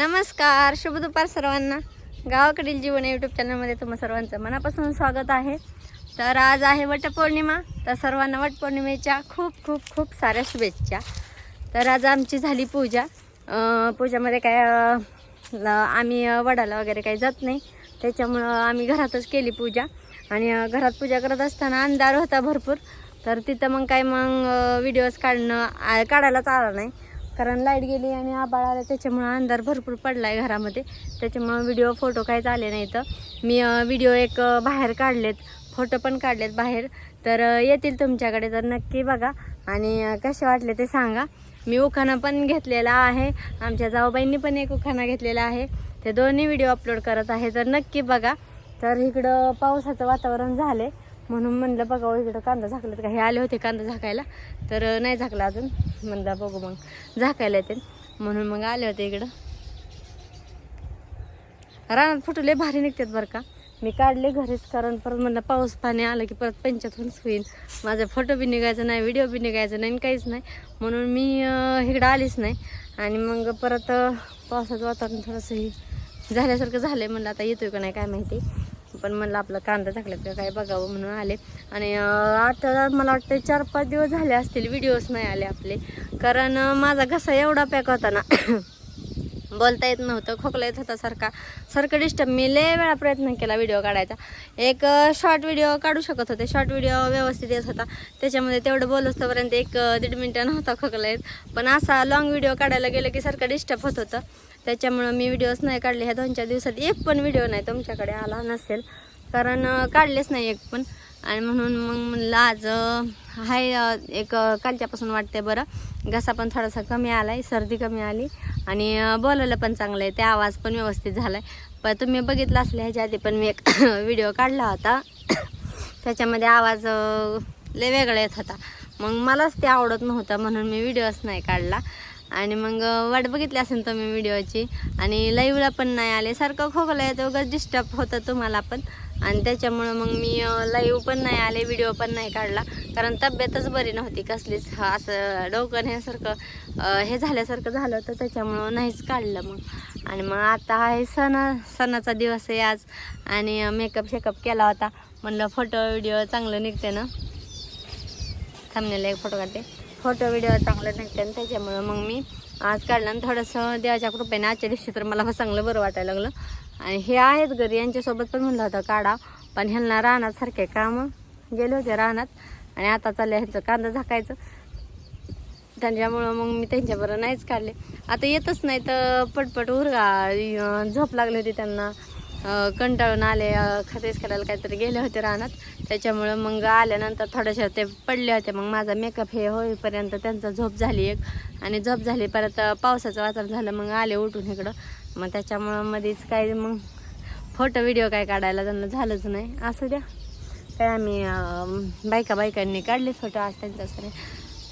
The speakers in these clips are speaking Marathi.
नमस्कार शुभ दुपार सर्वांना. गावाकडील जीवन यूट्यूब चॅनलमध्ये तुम्हा सर्वांचं मनापासून स्वागत आहे. तर आज आहे वटपौर्णिमा तर सर्वांना वटपौर्णिमेच्या खूप खूप खूप साऱ्या शुभेच्छा. तर आज आमची झाली पूजा. पूजामध्ये काय आम्ही वडाला वगैरे काही जात नाही. त्याच्यामुळं आम्ही घरातच केली पूजा. आणि घरात पूजा करत असताना अंधार होता भरपूर. तर तिथं मग काय मग व्हिडिओज काढणं आ- काढायलाच आला नाही. कारण लाइट गेली आणि आबाळ आलं त्याच्यामुळं अंधार भरपूर पडला आहे घरामध्ये. त्याच्यामुळं व्हिडिओ फोटो काहीच आले नाही तर मी व्हिडिओ एक बाहेर काढलेत. फोटो पण काढलेत बाहेर. तर येतील तुमच्याकडे तर नक्की बघा. आणि कसे वाटले ते सांगा. मी उखाणा पण घेतलेला आहे. आमच्या जाऊबाईंनी पण एक उखाणा घेतलेला आहे. ते दोन्ही व्हिडिओ अपलोड करत आहे. तर नक्की बघा. तर इकडं पावसाचं वातावरण झाले म्हणून म्हणलं बघा हो, इकडं कांदा झाकलं का हे आले होते कांदा झाकायला तर नाही झाकला अजून. म्हणलं बघू मग. झाकायला येते. म्हणून मग आले होते इकडं. रानात फोटो भारी निघतात बरं का. मी काढले घरीच कारण परत म्हणलं पाऊस पाणी आलं की परत पंचायतूनच होईल माझा फोटो बी निघायचा नाही व्हिडिओ बी निघायचा नाही आणि काहीच नाही. म्हणून मी इकडं आलीच नाही. आणि मग परत पावसाचं वातावरण थोडंसं हे झाल्यासारखं झालं आहे म्हणलं आता येतोय का नाही काय माहिती. पण म्हणलं आपलं कांदा टाकल्यात का काय बघावं म्हणून आले. आणि आता मला वाटतं चार पाच दिवस झाले असतील व्हिडिओज नाही आले आपले. कारण माझा घसा एवढा पॅक होता ना बोलता येत नव्हतं खोकला येत होता सारखा. सारखं डिस्टर्ब मी लय वेळा प्रयत्न केला व्हिडिओ काढायचा. एक शॉर्ट व्हिडिओ काढू शकत होते. शॉर्ट व्हिडिओ व्यवस्थित येत होता. त्याच्यामध्ये तेवढं बोलस्तोपर्यंत एक दीड मिनटं नव्हता खोकला येत. पण असा लॉंग व्हिडिओ काढायला गेलं की सारखं डिस्टर्ब होत होतं. त्याच्यामुळं मी व्हिडिओज नाही काढले. ह्या दोन चार दिवसात एक पण व्हिडिओ नाही तुमच्याकडे आला नसेल. कारण काढलेच नाही एक पण. आणि म्हणून मग म्हणलं आज हाय एक कालच्यापासून वाटते बरं. घसा पण थोडासा कमी आला आहे सर्दी कमी आली. आणि बोलायला पण चांगलं आहे. ते आवाज पण व्यवस्थित झाला आहे पण तुम्ही बघितलं असले ह्याच्या आधी पण मी एक व्हिडिओ काढला होता. त्याच्यामध्ये आवाज लय वेगळा येत होता. मग मलाच ते आवडत नव्हतं म्हणून मी व्हिडिओच नाही काढला. आणि मग वाट बघितली असेल तुम्ही व्हिडिओची. आणि लाईव्हला पण नाही आले. सारखं खोकला येतो वगैरे डिस्टर्ब होतं तुम्हाला पण. आणि त्याच्यामुळं मग मी लाईव्ह पण नाही आले व्हिडिओ पण नाही काढला. कारण तब्येतच बरी नव्हती कसलीच. असं डोकं ह्यासारखं हे झाल्यासारखं झालं होतं. त्याच्यामुळं नाहीच काढलं मग. आणि मग आता आहे सण सणाचा दिवस आहे आज. आणि मेकअप शेकअप केला होता. म्हणलं फोटो व्हिडिओ चांगलं निघते ना. थांबलेला एक फोटो काढते. फोटो व्हिडिओ चांगला निघते आणि त्याच्यामुळं मग मी आज काढलं आणि थोडंसं देवाच्या कृपेने आजच्या दिवशी तर मला चांगलं बरं वाटायला लागलं. आणि हे आहेत घरी यांच्यासोबत पण म्हणलं होतं काढा पण ह्यांना रानात सारखे कामं गेले होते रानात. आणि आता चालले ह्यांचं कांदा झाकायचं. त्यांच्यामुळं मग मी त्यांच्याबरोबर नाहीच काढले. आता येतच नाही तर पटपट उरगा झोप लागली होती त्यांना. कंटाळून आले. अं, करायला काहीतरी गेले होते रानात. त्याच्यामुळं मग आल्यानंतर थोडेसे ते पडले होते. मग माझा मेकअप हे होईपर्यंत त्यांचा झोप झाली एक. आणि झोप झाली परत पावसाचं वातावरण झालं मग आले उठून इकडं. मग त्याच्यामुळं मध्येच काही मग फोटो व्हिडिओ काय काढायला त्यांना झालंच नाही. असू द्या. काय आम्ही बायका बायकांनी काढले फोटो आज त्यांच्यासाठी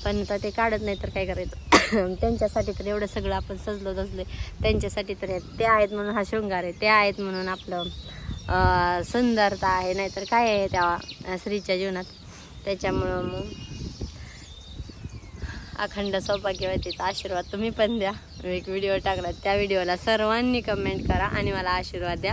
पण आता ते काढत नाही तर काय करायचं? त्यांच्यासाठी तर एवढं सगळं आपण सजलो दसलो त्यांच्यासाठी तर ते आहेत म्हणून हा शृंगार आहे ते आहेत म्हणून आपलं सुंदरता आहे नाहीतर काय आहे त्या स्त्रीच्या जीवनात? त्याच्यामुळं मग अखंड सौभाग्यवतीचा आशीर्वाद तुम्ही पण द्या. मी एक व्हिडिओ टाकला त्या व्हिडिओला सर्वांनी कमेंट करा आणि मला आशीर्वाद द्या.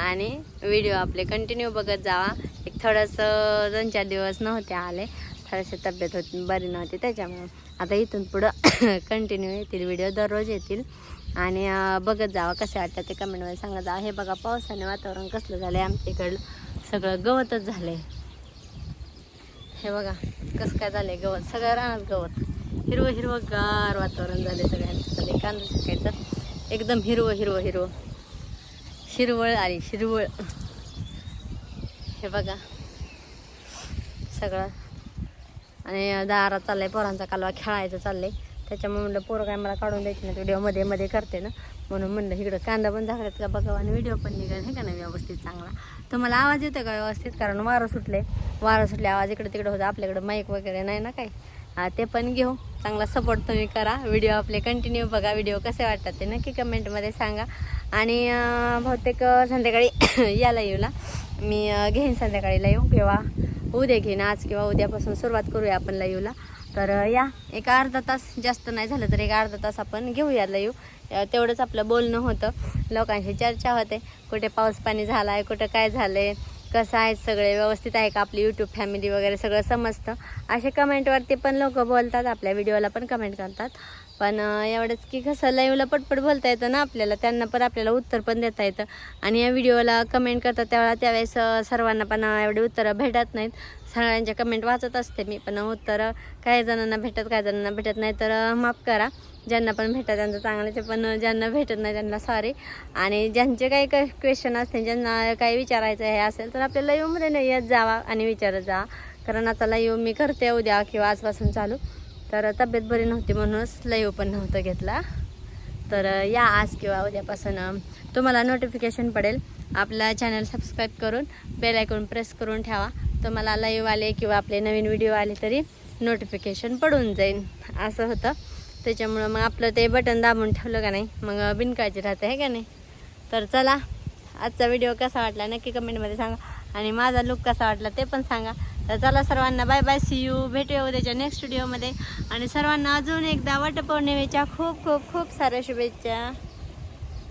आणि व्हिडिओ आपले कंटिन्यू बघत जावा. एक थोडंसं दोन चार दिवस नव्हते आले. थोडीशी तब्येत होती बरी नव्हती त्याच्यामुळं आता इथून पुढं कंटिन्यू येतील व्हिडिओ दररोज येतील. आणि बघत जावा कसे वाटतं ते कमेंटमध्ये सांगत जावा. हे बघा पावसाने वातावरण कसलं झालं आहे आमच्या इकडलं सगळं गवतच झालं आहे हे बघा कसं काय झालं आहे गवत सगळं रानात गवत. हिरवं हिरवं गार वातावरण झालं सगळ्यांचं. चाललंय कांदा शिकायचं एकदम हिरवं हिरवं हिरवं. हिरवळ आली हिरवळ. हे बघा सगळं आणि दारात चाललंय पोरांचा कालवा खेळायचं चाललंय. त्याच्यामुळे म्हणलं पोरं काय मला काढून द्यायची ना व्हिडिओमध्ये मध्ये करते ना. म्हणून म्हणलं इकडं कांदा पण झाकल्यात का बघावं आणि व्हिडिओ पण निघाल हे का नाही व्यवस्थित चांगला. तुम्हाला आवाज येतो का व्यवस्थित? कारण वारं सुटले वारं सुटले आवाज इकडे तिकडे होता. आपल्याकडे माईक वगैरे नाही ना काही. हा ते पण घेऊ. चांगला सपोर्ट तुम्ही करा. व्हिडिओ आपले कंटिन्यू बघा. व्हिडिओ कसे वाटतात ते नक्की कमेंटमध्ये सांगा. आणि बहुतेक संध्याकाळी याला येऊला मी घेईन संध्याकाळीला येऊ किंवा उद्या घेईन आज किंवा उद्यापासून सुरुवात करूया आपण लयूला तर या. एक अर्धा तास जास्त नाही झालं तर एक अर्धा तास आपण घेऊया लयू तेवढंच आपलं बोलणं होतं. लोकांशी चर्चा होते. कुठे पाऊस पाणी झाला आहे कुठं काय झालं आहे कसं आहे सगळे व्यवस्थित आहे का आपली यूट्यूब फॅमिली वगैरे सगळं समजतं. असे कमेंटवरती पण लोक बोलतात आपल्या व्हिडिओला पण कमेंट करतात. पण एवढंच की कसं लाईव्हला पटपट बोलता येतं ना आपल्याला. त्यांना पण आपल्याला उत्तर पण देता येतं. आणि या व्हिडिओला कमेंट करतात त्यावेळेला त्यावेळेस सर्वांना पण एवढे उत्तरं भेटत नाहीत. सगळ्यांच्या कमेंट वाचत असते मी पण उत्तरं काही जणांना भेटत काही जणांना भेटत नाही. तर माफ करा. ज्यांना पण भेटत त्यांचं चांगलं ते पण ज्यांना भेटत नाही त्यांना सॉरी आणि ज्यांचे काही काही क्वेश्चन असते ज्यांना काही विचारायचं हे असेल तर आपल्याला येऊमध्ये नाही येत जावा आणि विचारत जा. कारण आता लाईव्ह मी करते उद्या किंवा आजपासून चालू. तर तब्येत बरी नव्हती म्हणूनच लाईव्ह पण नव्हतं घेतला. तर या आज किंवा उद्यापासून तुम्हाला नोटिफिकेशन पडेल. आपला चॅनल सबस्क्राईब करून बेल आयकॉन प्रेस करून ठेवा. तुम्हाला लाईव्ह आले किंवा आपले नवीन व्हिडिओ आले तरी नोटिफिकेशन पडून जाईल असं होतं. त्याच्यामुळं मग आपलं ते बटन दाबून ठेवलं का नाही मग बिनकाळजी राहते आहे का नाही? तर चला आजचा व्हिडिओ कसा वाटला नक्की कमेंटमध्ये सांगा. आणि माझा लुक कसा वाटला ते पण सांगा. तर चला सर्वांना बाय बाय सी यू भेटूया उद्याच्या नेक्स्ट व्हिडिओमध्ये आणि सर्वांना अजून एकदा वटपौर्णिमेच्या खूप खूप खूप साऱ्या शुभेच्छा.